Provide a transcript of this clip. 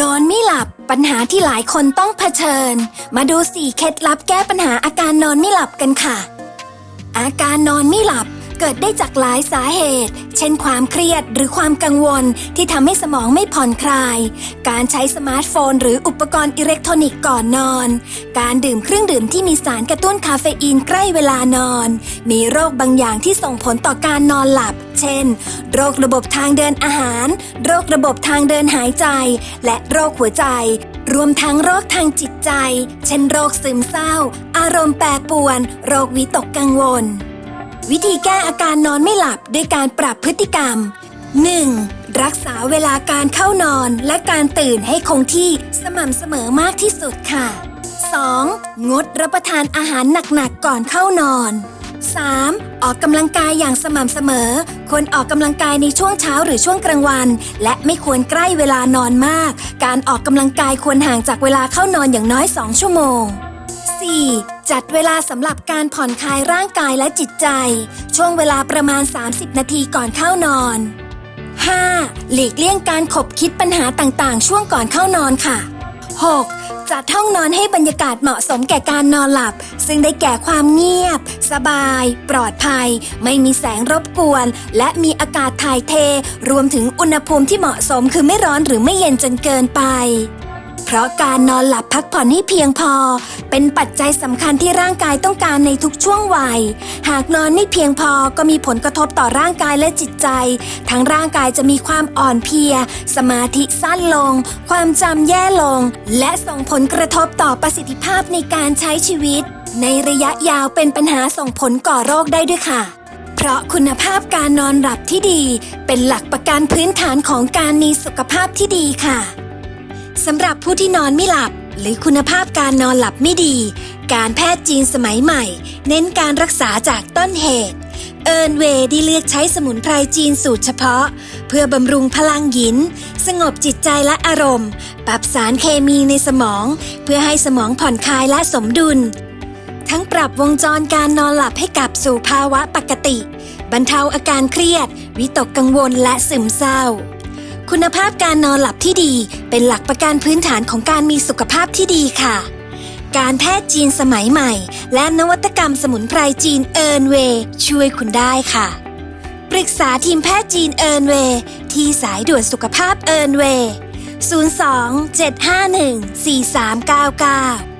นอนไม่หลับปัญหาที่หลายคนต้องเผชิญ มาดูสี่เคล็ดลับแก้ปัญหาอาการนอนไม่หลับกันค่ะ อาการนอนไม่หลับ เกิดได้จากหลายสาเหตุ เช่นความเครียดหรือความกังวลที่ทำให้สมองไม่ผ่อนคลาย การใช้สมาร์ทโฟน หรืออุปกรณ์อิเล็กทรอนิกส์ก่อนนอน การดื่มเครื่องดื่มที่มีสารกระตุ้นคาเฟอีนใกล้เวลานอน มีโรคบางอย่างที่ส่งผลต่อการนอนหลับ เช่น โรคระบบทางเดินอาหาร โรคระบบทางเดินหายใจ และโรคหัวใจรวมทั้งโรคทางจิตใจ เช่นโรคซึมเศร้า อารมณ์แปรปรวน โรควิตกกังวล วิธีแก้อาการนอนไม่หลับด้วยการปรับพฤติกรรม 1. รักษาเวลาการเข้านอนและการตื่นให้คงที่สม่ำเสมอมากที่สุดค่ะ 2. งดรับประทานอาหารหนักๆก่อนเข้านอน 3. ออกกำลังกายอย่างสม่ำเสมอ ควรออกกำลังกายในช่วงเช้าหรือช่วงกลางวัน และไม่ควรใกล้เวลานอนมาก การออกกำลังกายควรห่างจากเวลาเข้านอนอย่างน้อย 2 ชั่วโมง 4. จัดเวลาสำหรับการผ่อนคลายร่างกายและจิตใจ ช่วงเวลาประมาณ 30 นาทีก่อนเข้านอน 5. หลีกเลี่ยงการขบคิดปัญหาต่างๆ ช่วงก่อนเข้านอนค่ะ 6. จัดห้องนอนให้บรรยากาศเหมาะสมแก่การนอนหลับ ซึ่งได้แก่ความเงียบ สบาย ปลอดภัย ไม่มีแสงรบกวน และมีอากาศถ่ายเท รวมถึงอุณหภูมิที่เหมาะสมคือไม่ร้อนหรือไม่เย็นจนเกินไป เพราะการนอนหลับพักผ่อนให้เพียงพอ เป็นปัจจัยสำคัญที่ร่างกายต้องการในทุกช่วงวัย หากนอนไม่เพียงพอก็มีผลกระทบต่อร่างกายและจิตใจ ทั้งร่างกายจะมีความอ่อนเพลีย สมาธิสั้นลง ความจำแย่ลง และส่งผลกระทบต่อประสิทธิภาพในการใช้ชีวิต ในระยะยาวเป็นปัญหาส่งผลก่อโรคได้ด้วยค่ะเพราะคุณภาพการนอนหลับที่ดี เป็นหลักประกันพื้นฐานของการมีสุขภาพที่ดีค่ะ สำหรับผู้ที่นอนไม่หลับ หรือคุณภาพการนอนหลับไม่ดี การแพทย์จีนสมัยใหม่ เน้นการรักษาจากต้นเหตุ เอิร์นเวย์ได้เลือกใช้สมุนไพรจีนสูตรเฉพาะ เพื่อบำรุงพลังหยิน สงบจิตใจและอารมณ์ ปรับสารเคมีในสมอง เพื่อให้สมองผ่อนคลายและสมดุล ทั้งปรับวงจรการนอนหลับให้กลับสู่ภาวะปกติ บรรเทาอาการเครียด วิตกกังวลและซึมเศร้า คุณภาพการนอนหลับที่ดีเป็นหลักประกันพื้นฐานของการมีสุขภาพที่ดีค่ะ การแพทย์จีนสมัยใหม่ และนวัตกรรมสมุนไพรจีนเอิร์นเวย์ช่วยคุณได้ค่ะ ปรึกษาทีมแพทย์จีนเอิร์นเวย์ที่สายด่วนสุขภาพเอิร์นเวย์ 02 751 4399